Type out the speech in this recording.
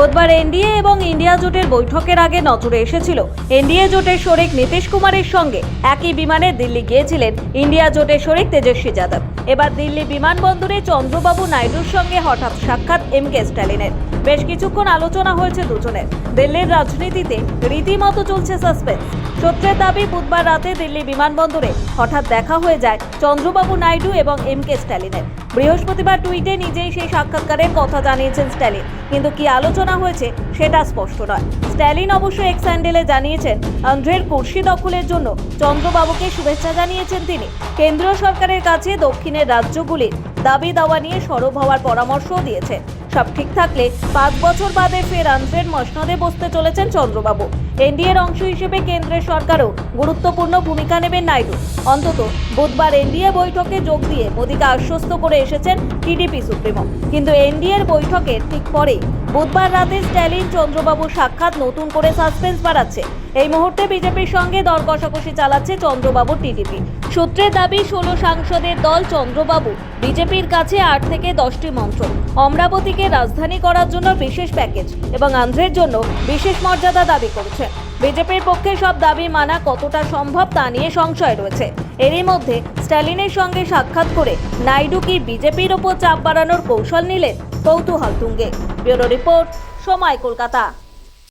বুধবার এনডিএ এবং ইন্ডিয়া জোটের বৈঠকের আগে নজরে এসেছিল। এনডিএ জোটের শরিক নীতিশ কুমারের সঙ্গে একই বিমানে দিল্লি গিয়েছিলেন ইন্ডিয়া জোটের শরিক তেজস্বী যাদব। এবার দিল্লি বিমানবন্দরে চন্দ্রবাবু নাইডুর সঙ্গে হঠাৎ সাক্ষাৎ এম কে স্ট্যালিনের। বেশ কিছুক্ষণ আলোচনা হয়েছে দুজনের। দিল্লির রাজনীতিতে রীতিমতো চলছে সাসপেন্স। সূত্রের দাবি, বুধবার রাতে দিল্লি বিমানবন্দরে হঠাৎ দেখা হয়ে যায় চন্দ্রবাবু নাইডু এবং এম কে স্ট্যালিনের। বৃহস্পতিবার টুইটে নিজেই সেই সাক্ষাৎকারের কথা জানিয়েছেন স্ট্যালিন। কিন্তু কি আলোচনা হয়েছে সেটা স্পষ্ট নয়। স্ট্যালিন অবশ্য এক্স স্যান্ডেলে জানিয়েছেন আন্ধ্রের কুর্সি দখলের জন্য চন্দ্রবাবুকে শুভেচ্ছা জানিয়েছেন তিনি। কেন্দ্রীয় সরকারের কাছে দক্ষিণের রাজ্যগুলির দাবি দাওয়া নিয়ে সরব হওয়ার পরামর্শও দিয়েছেন। সব ঠিক থাকলে পাঁচ বছর বাদে ফের আন্ধ্রের মসনদে বসতে চলেছেন চন্দ্রবাবু। এনডিএর অংশ হিসেবে কেন্দ্রের সরকারও গুরুত্বপূর্ণ ভূমিকা নেবেন নাইডু। অন্তত বুধবার এনডিএ বৈঠকে যোগ দিয়ে মোদীকে আশ্বস্ত করে এসেছেন টিডিপি সুপ্রিমো। কিন্তু এনডিএর বৈঠকের ঠিক পরে বুধবার রাতে স্ট্যালিন চন্দ্রবাবু সাক্ষাৎ নতুন করে সাসপেন্স বাড়াচ্ছে। এই মুহূর্তে বিজেপির সঙ্গে দর কষাকষি চালাচ্ছে চন্দ্রবাবু টিডিপি। সূত্রের দাবি, ষোলো সাংসদের দল চন্দ্রবাবু, বিজেপির কাছে আট থেকে দশটি মন্ত্র। অমরাবতীকে রাজধানী করার জন্য বিশেষ প্যাকেজ এবং আন্ধ্রের জন্য বিশেষ মর্যাদা দাবি করেছে। বিজেপির পক্ষে সব দাবি মানা কতটা সম্ভব তা নিয়ে সংশয় রয়েছে। এরই মধ্যে স্ট্যালিনের সঙ্গে সাক্ষাৎ করে নাইডু কি বিজেপির ওপর চাপ বাড়ানোর কৌশল নিলেন? কৌতূহল তুঙ্গে। ব্যুরো রিপোর্ট, সময় কলকাতা।